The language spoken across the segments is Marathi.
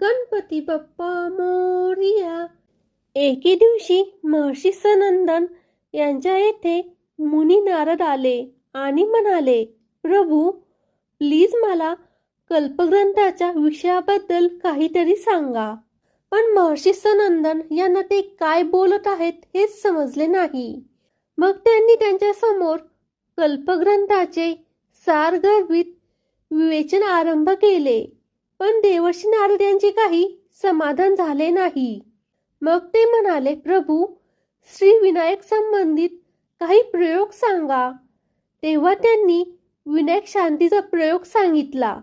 गणपती बाप्पा मोरिया. एके दिवशी महर्षी सनंदन यांच्या येथे मुनी नारद आले आणि म्हणाले प्रभू प्लीज मला कल्पग्रंथाच्या विषयाबद्दल काहीतरी सांगा. पण महर्षी सनंदन यांना ते काय बोलत आहेत हेच समजले नाही. मग त्यांनी त्यांच्यासमोर कल्पग्रंथाचे सारगर्भित विवेचन आरंभ केले. पण देवर्षी नारद यांचे काही समाधान झाले नाही. मग ते म्हणाले प्रभू श्री विनायक संबंधित काही प्रयोग सांगा. तेव्हा त्यांनी विनायक शांतीचा प्रयोग सांगितला.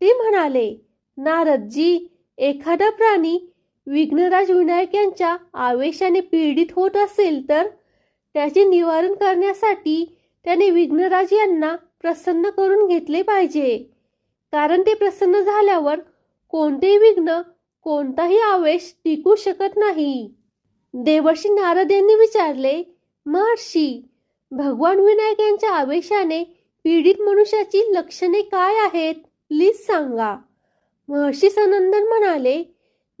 ते म्हणाले नारदजी एखादा प्राणी विघ्नराज विनायक यांच्या आवेशाने पीडित होत असेल तर त्याचे निवारण करण्यासाठी त्याने विघ्नराज यांना प्रसन्न करून घेतले पाहिजे. कारण ते प्रसन्न झाल्यावर कोणतेही विघ्न कोणताही आवेश टिकू शकत नाही. देवर्षी नारद यांनी विचारले महर्षी भगवान विनायक यांच्या आवेशाने पीडित मनुष्याची लक्षणे काय आहेत? प्लीज सांगा. महर्षी सनंदन म्हणाले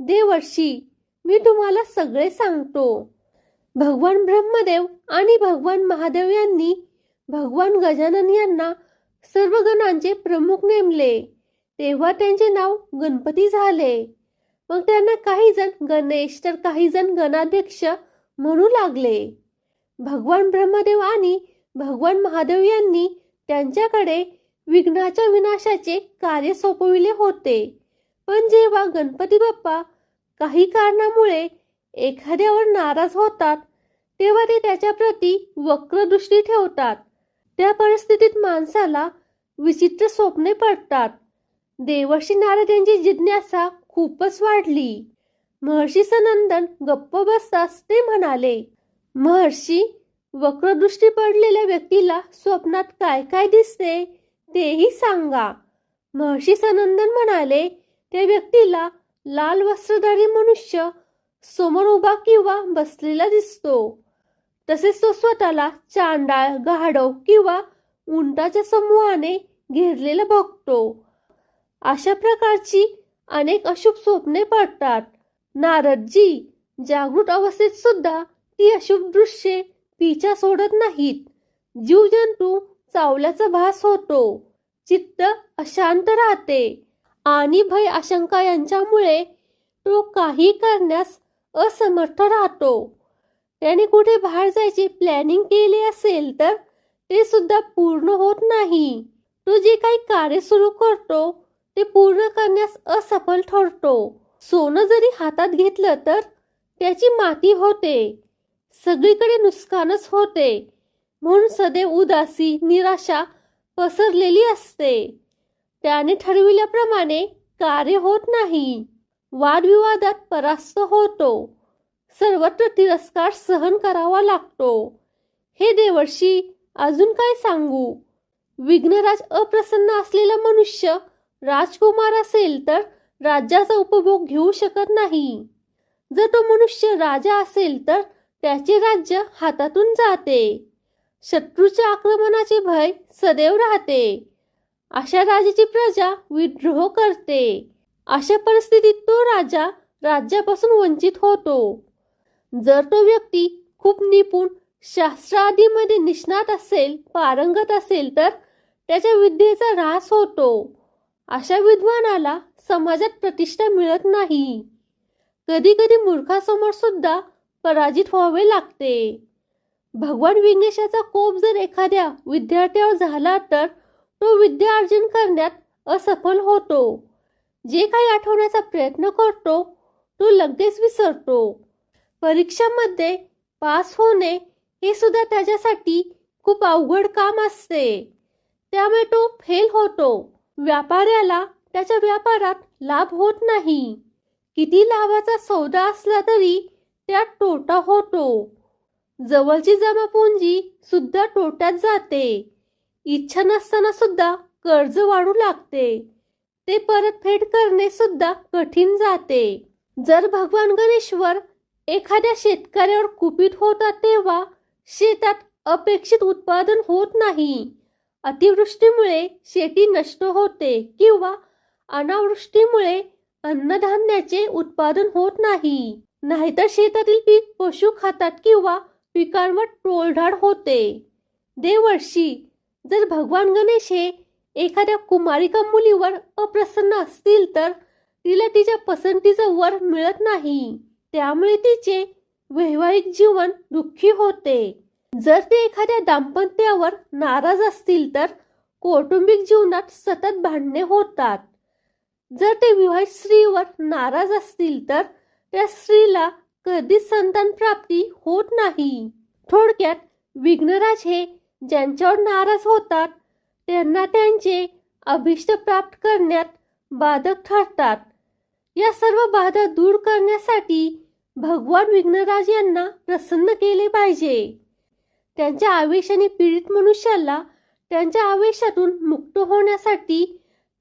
देवर्षी मी तुम्हाला सगळे सांगतो. भगवान ब्रह्मदेव आणि भगवान महादेव यांनी भगवान गजानन यांना सर्व गणांचे प्रमुख नेमले. तेव्हा त्यांचे नाव गणपती झाले. मग त्यांना काही जण गणेश तर काही जण गणाध्यक्ष म्हणू लागले. भगवान ब्रह्मदेव आणि भगवान महादेव यांनी त्यांच्याकडे विघ्नाच्या विनाशाचे कार्य सोपविले होते. पण जेव्हा गणपती बाप्पा काही कारणामुळे एखाद्यावर नाराज होतात तेव्हा ते त्याच्या प्रती वक्रदृष्टी ठेवतात. त्या परिस्थितीत माणसाला विचित्र स्वप्ने पडतात. देवर्षी नारद यांची जिज्ञासा खूपच वाढली. महर्षी सनंदन गप्प बसताच ते म्हणाले महर्षी वक्रदृष्टी पडलेल्या व्यक्तीला स्वप्नात काय काय दिसते तेही सांगा. महर्षी सनंदन म्हणाले त्या व्यक्तीला लाल वस्त्रधारी मनुष्य समोर उभा किंवा बसलेला दिसतो. तसेच तो स्वतःला चांडाळ गाढव किंवा उंटाच्या समूहाने घेरलेला बघतो. अशा प्रकारची अनेक अशुभ स्वप्ने पडतात. नारदजी जागृत अवस्थेत सुद्धा ती अशुभ दृश्ये पिछा सोडत नाहीत. जीवजंतू चावल्याचा भास होतो. चित्त अशांत राहते. आणि भय आशंका यांच्यामुळे तो काही करण्यास असमर्थ राहतो. त्याने कुठे बाहेर जायची प्लॅनिंग केली असेल तर ते सुद्धा पूर्ण होत नाही. तो जे काही कार्य सुरू करतो ते पूर्ण करण्यास असफल ठरतो. सोनं जरी हातात घेतलं तर त्याची माती होते. सगळीकडे नुकसानच होते. म्हणून सदैव उदासी निराशा पसरलेली असते. त्याने ठरविल्याप्रमाणे कार्य होत नाही. वादविवादात परास्त होतो. सर्वत्र तिरस्कार सहन करावा लागतो. हे देवर्षी अजून काय सांगू? विघ्नराज अप्रसन्न असलेला मनुष्य राजकुमार असेल तर राज्याचा उपभोग घेऊ शकत नाही. जर तो मनुष्य राजा असेल तर त्याचे राज्य हातातून जाते. शत्रूच्या आक्रमणाचे भय सदैव राहते. अशा राजाची प्रजा विद्रोह करते. अशा परिस्थितीत तो राजा राज्यापासून वंचित होतो. जर तो व्यक्ती खूप निपुण शास्त्रादीमध्ये निष्णात असेल पारंगत असेल तर त्याच्या विद्येचा ऱ्हास होतो. अशा विद्वानाला समाजात प्रतिष्ठा मिळत नाही. कधी कधी मूर्खासमोर सुद्धा पराजित व्हावे लागते. भगवान विघ्नेशाचा कोप जर एखाद्या विद्यार्थ्यावर झाला तर तो विद्या अर्जन करण्यात असफल होतो. जे काही आठवण्याचा प्रयत्न करतो तो लगेच विसरतो. परीक्षामध्ये पास होणे हे सुद्धा त्याच्यासाठी खूप अवघड काम असते. त्यामुळे तो फेल होतो. व्यापाऱ्याला त्याच्या व्यापारात लाभ होत नाही. किती लाभाचा सौदा असला तरी त्यात तोटा होतो. जवळची जमापुंजी सुद्धा तोट्यात जाते. इच्छा नसताना सुद्धा कर्ज वाढू लागते. ते परतफेड करणे सुद्धा कठीण जाते. जर भगवान गणेश्वर एखाद्या शेतकऱ्यावर कुपित होतात तेव्हा शेतात अपेक्षित उत्पादन होत नाही. अतिवृष्टीमुळे शेती नष्ट होते किंवा अनावृष्टीमुळे अन्नधान्याचे उत्पादन होत नाही. नाहीतर शेतातील पीक पशु खातात किंवा पिकांवर टोळधाड होते. देवर्षी जर भगवान गणेश हे एखाद्या कुमारिका मुलीवर अप्रसन्न असतील तर तिला तिच्या पसंतीचं वर मिळत नाही. त्यामुळे तिचे वैवाहिक जीवन दुःखी होते. जर ते एखाद्या दाम्पत्यावर नाराज असतील तर कौटुंबिक जीवनात सतत भांडणे होतात. जर ते विवाहित स्त्रीवर नाराज असतील तर त्या स्त्रीला कधीच संतान प्राप्ती होत नाही. थोडक्यात विघ्नराज हे ज्यांच्यावर नाराज होतात त्यांना त्यांचे अभिष्ट प्राप्त करण्यात बाधक ठरतात. या सर्व बाधा दूर करण्यासाठी भगवान विघ्नराज यांना प्रसन्न केले पाहिजे. त्यांच्या आवेशाने पीडित मनुष्याला त्यांच्या आवेशातून मुक्त होण्यासाठी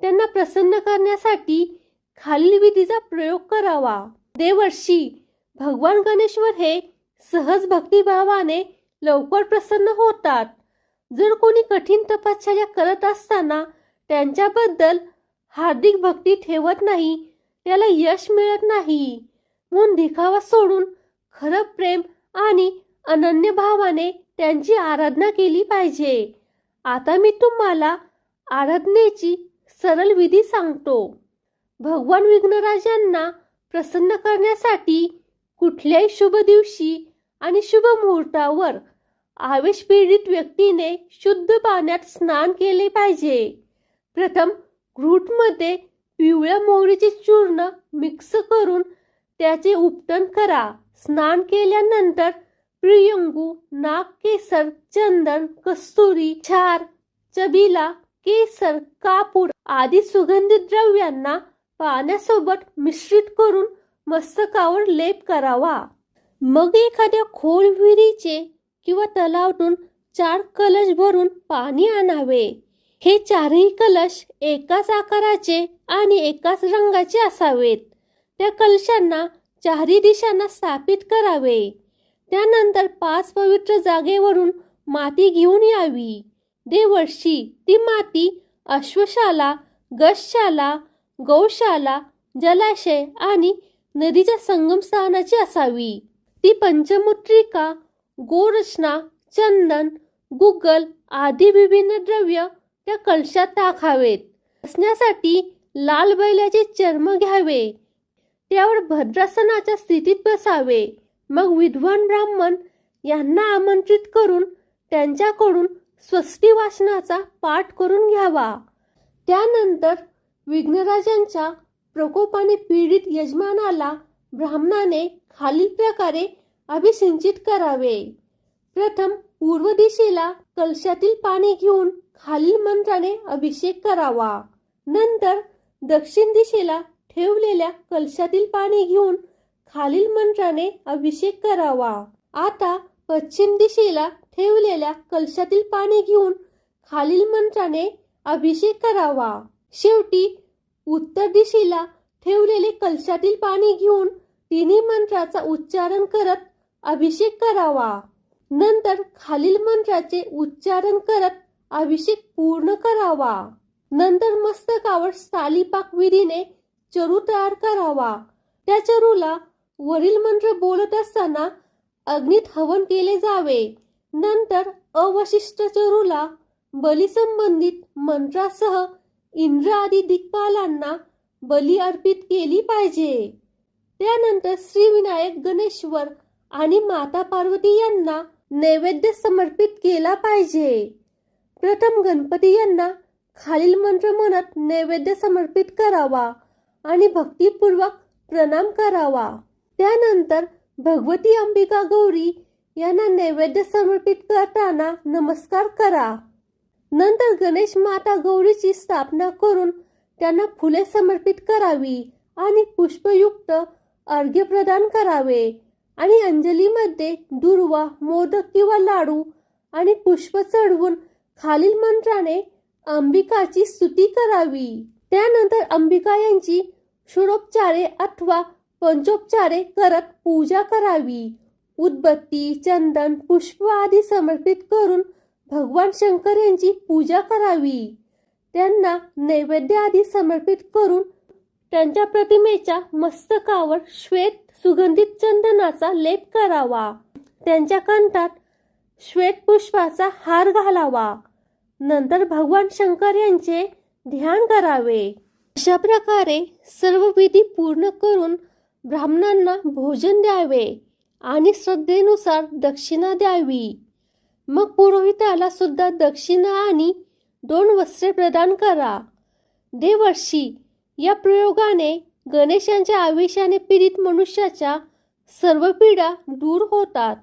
त्यांना प्रसन्न करण्यासाठी खालील विधीचा प्रयोग करावा. देवर्षी भगवान गणेश्वर हे सहज भक्तिभावाने लवकर प्रसन्न होतात. जर कोणी कठीण तपश्चर्या करत असताना त्यांच्याबद्दल हार्दिक भक्ती ठेवत नाही त्याला यश मिळत नाही. म्हणून दिखावा सोडून खरं प्रेम आणि अनन्य भावाने त्यांची आराधना केली पाहिजे. आता मी तुम्हाला आराधनेची सरळ विधी सांगतो. भगवान विघ्नराजांना प्रसन्न करण्यासाठी कुठल्याही शुभ दिवशी आणि शुभ मुहूर्तावर आवेश पीडित व्यक्तीने शुद्ध पाण्यात स्नान केले पाहिजे. प्रथम घृटमध्ये पिवळ्या मोहरीचे चूर्ण मिक्स करून त्याचे उपटन करा. स्नान केल्यानंतर प्रियंगू नाग केसर चंदन कस्तुरी छार चबिला केसर कापूर आदी सुगंधित द्रव्यांना पाण्यासोबत मिश्रित करून मस्तकावर लेप करावा. मग एखाद्या खोल विहिरीचे किंवा तलावातून चार कलश भरून पाणी आणावे. हे चारही कलश एकाच आकाराचे आणि एकाच रंगाचे असावेत. त्या कलशांना चारी दिशांना स्थापित करावे. त्यानंतर पाच पवित्र जागेवरून माती घेऊन यावी. देवर्षी ती माती अश्वशाला गशशाला गौशाला जलाशय आणि नदीच्या संगमस्थानाची असावी. ती पंचमुत्रिका गोरचना चंदन गुगल आदी विभिन्न द्रव्य त्या कलशात टाकावेत. असण्यासाठी लाल बैलाचे चर्म घ्यावे. त्यावर भद्रासनाच्या स्थितीत बसावे. मग विद्वान ब्राह्मण यांना आमंत्रित करून त्यांच्याकडून स्वस्ती वाचनाचा पाठ करून घ्यावा. त्यानंतर विघ्नराजांच्या प्रकोपाने पीडित यजमानाला ब्राह्मणाने खालील प्रकारे अभिसिंचित करावे. प्रथम पूर्व दिशेला कलशातील पाणी घेऊन खालील मंत्राने अभिषेक करावा. नंतर दक्षिण दिशेला ठेवलेल्या कलशातील पाणी घेऊन खालील मंत्राने अभिषेक करावा. आता पश्चिम दिशेला ठेवलेल्या कलशातील पाणी घेऊन खालील मंत्राने अभिषेक करावा. शेवटी उत्तर दिशेला ठेवलेले कलशातील पाणी घेऊन तिन्ही मंत्राचा उच्चारण करत अभिषेक करावा. नंतर खालील मंत्राचे उच्चारण करत अभिषेक पूर्ण करावा. नंतर मस्तकावर सालीपाक विधीने चरू तयार करावा त्या चरूला वरील मंत्र बोलत असताना अग्नीत हवन केले जावे. नंतर अवशिष्ट चरूला बलिसंबंधित मंत्रासह इंद्र आदी दिग्पालांना बली अर्पित केली पाहिजे. त्यानंतर श्रीविनायक गणेश्वर आणि माता पार्वती यांना नैवेद्य समर्पित केला पाहिजे. प्रथम गणपती यांना खालील मंत्र म्हणत नैवेद्य समर्पित करावा आणि भक्तिपूर्वक प्रणाम करावा. त्यानंतर भगवती अंबिका गौरी यांना नैवेद्य समर्पित करताना नमस्कार करा. नंतर गणेश माता गौरीची स्थापना करून त्यांना फुले समर्पित करावी आणि पुष्पयुक्त अर्घ्य प्रदान करावे आणि अंजलीमध्ये दुर्वा मोदक किंवा लाडू आणि पुष्प चढवून खालील मंत्राने अंबिकाची स्तुती करावी. त्यानंतर अंबिका यांची षोडोपचारे अथवा पंचोपचारे करत पूजा करावी. उदबत्ती चंदन पुष्प आदी समर्पित करून भगवान शंकर यांची पूजा करावी. त्यांना नैवेद्य आदी समर्पित करून त्यांच्या प्रतिमेच्या मस्तकावर श्वेत सुगंधित चंदनाचा लेप करावा. त्यांच्या कंठात श्वेत पुष्पाचा हार घालावा. नंतर भगवान शंकर यांचे ध्यान करावे. अशा प्रकारे सर्व विधी पूर्ण करून ब्राह्मणांना भोजन द्यावे आणि श्रद्धेनुसार दक्षिणा द्यावी. मग पुरोहिताला सुद्धा दक्षिणा आणि दोन वस्त्रे प्रदान करा. देवर्षी या प्रयोगाने गणेशांच्या आवेशाने पीडित मनुष्याच्या सर्व पीडा दूर होतात.